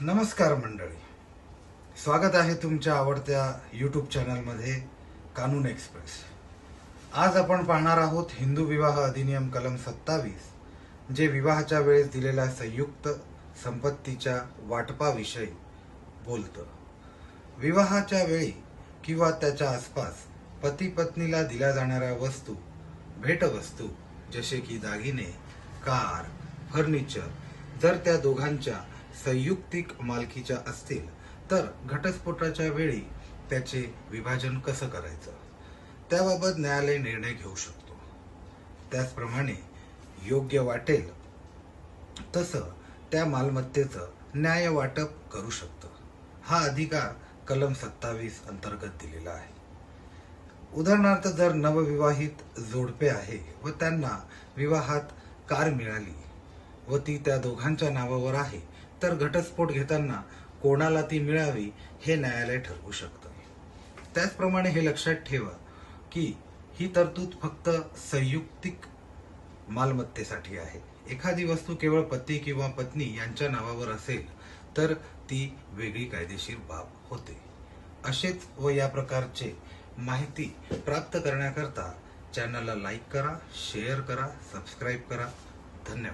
नमस्कार मंडळी. स्वागत आहे तुमच्या आवडत्या यूट्यूब चॅनलमध्ये कानून एक्सप्रेस आज आपण पाहणार आहोत हिंदू विवाह अधिनियम कलम सत्तावीस जे विवाहाच्या वेळेस दिलेल्या संयुक्त संपत्तीच्या वाटपाविषयी बोलतं. विवाहाच्या वेळी किंवा त्याच्या आसपास पती पत्नीला दिल्या जाणाऱ्या वस्तू भेटवस्तू जसे की दागिने कार फर्निचर जर त्या दोघांच्या संयुक्तिक मालकीच्या असतील तर घटस्फोटाच्या वेळी त्याचे विभाजन कसं करायचं? त्याबाबत न्यायालय निर्णय घेऊ शकतो. त्याचप्रमाणे योग्य वाटेल तसं त्या मालमत्तेचं न्याय वाटप करू शकतं. हा अधिकार कलम सत्तावीस अंतर्गत दिलेला आहे. उदाहरणार्थ जर नवविवाहित जोडपे आहे व त्यांना विवाहात कार मिळाली व ती त्या दोघांच्या नावावर आहे तर घटस्फोट घेताना कोणाला ती मिळावी हे न्यायालय ठरवू शकतं. त्याचप्रमाणे हे लक्षात ठेवा की ही तरतूद फक्त संयुक्तिक मालमत्तेसाठी आहे. एखादी वस्तू केवळ पती किंवा पत्नी यांच्या नावावर असेल तर ती वेगळी कायदेशीर बाब होते. असेच व या प्रकारचे माहिती प्राप्त करण्याकरता चॅनलला लाईक करा शेअर करा सबस्क्राईब करा. धन्यवाद.